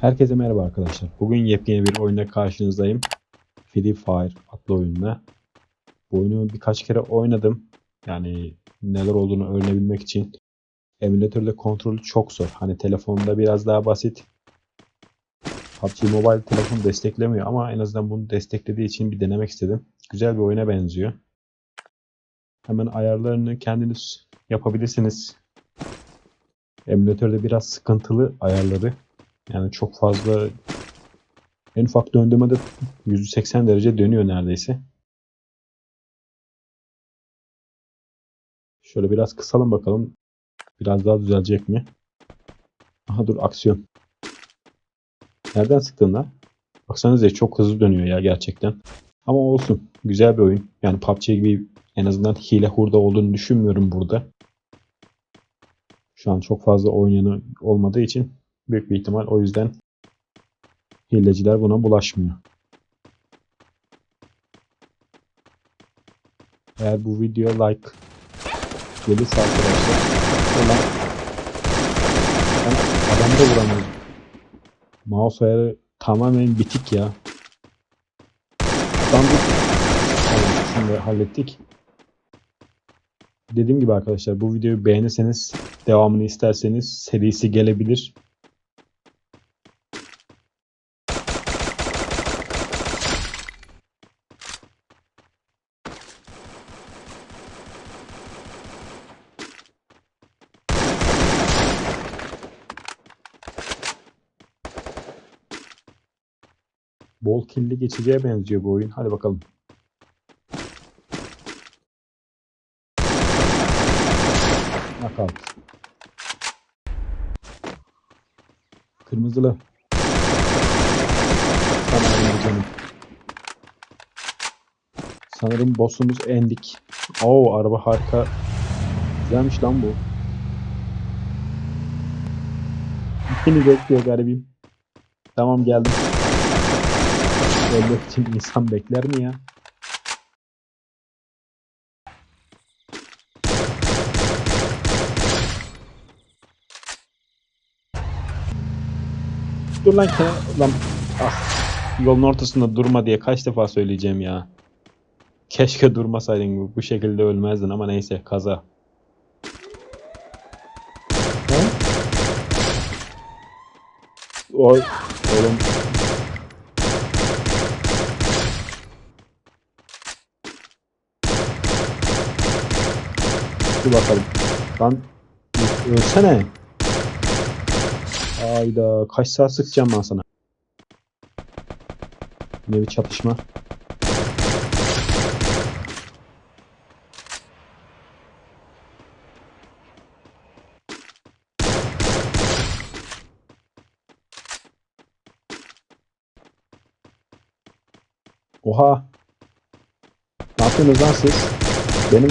Herkese merhaba arkadaşlar. Bugün yepyeni bir oyuna karşınızdayım. Free Fire adlı oyunla. Bu oyunu birkaç kere oynadım. Yani neler olduğunu öğrenebilmek için. Emülatörde kontrolü çok zor. Hani telefonda biraz daha basit. PUBG Mobile telefon desteklemiyor ama en azından bunu desteklediği için bir denemek istedim. Güzel bir oyuna benziyor. Hemen ayarlarını kendiniz yapabilirsiniz. Emülatörde biraz sıkıntılı ayarları. Yani çok fazla en ufak döndüğümde de 180 derece dönüyor neredeyse. Şöyle biraz kısalım bakalım. Biraz daha düzelecek mi? Aha dur aksiyon. Nereden sıktın lan? Baksanıza çok hızlı dönüyor ya gerçekten. Ama olsun. Güzel bir oyun. Yani PUBG gibi en azından hile hurda olduğunu düşünmüyorum burada. Şu an çok fazla oynayanı olmadığı için büyük bir ihtimal o yüzden hileciler buna bulaşmıyor. Eğer bu video like gelirse arkadaşlar ben adam da vuramıyorum. Mouse tamamen bitik ya. Tam bir tamam, şunu da hallettik. Dediğim gibi arkadaşlar bu videoyu beğenirseniz devamını isterseniz serisi gelebilir. Bol killi geçeceğe benziyor bu oyun. Hadi bakalım. Knockout. Kırmızılı. Tamam canım. Sanırım boss'umuz Endik. Oo araba harika. Güzelmiş lan bu. Beni bekliyor garibim. Tamam geldim. Ölmek için insan bekler mi ya? Dur lan kenar... Lan... Ah. Yolun ortasında durma diye kaç defa söyleyeceğim ya. Keşke durmasaydın bu, şekilde ölmezdin ama neyse kaza. Oy, oğlum Dur bakalım. Lan ölsene. Hayda kaç saat sıkacağım ben sana. Yine bir çatışma. Oha. Ne yapıyorsunuz lan siz? Benim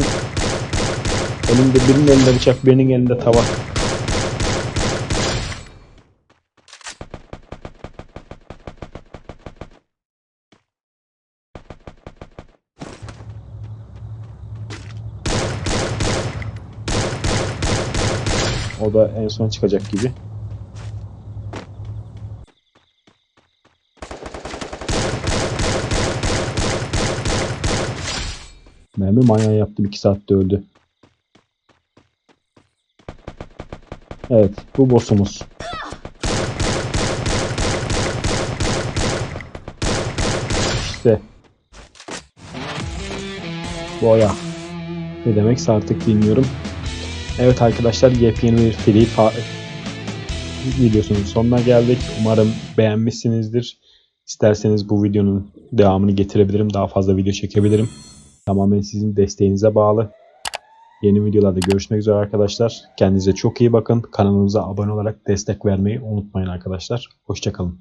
elimde birinin elinde bıçak, birinin elinde tava. O da en son çıkacak gibi. Mermi manyağı yaptım 2 saatte öldü. Evet bu boss'umuz. İşte. Boya. Ne demekse artık bilmiyorum. Evet arkadaşlar yepyeni bir Free videosunun sonuna geldik. Umarım beğenmişsinizdir. İsterseniz bu videonun devamını getirebilirim. Daha fazla video çekebilirim. Tamamen sizin desteğinize bağlı. Yeni videolarda görüşmek üzere arkadaşlar. Kendinize çok iyi bakın. Kanalımıza abone olarak destek vermeyi unutmayın arkadaşlar. Hoşçakalın.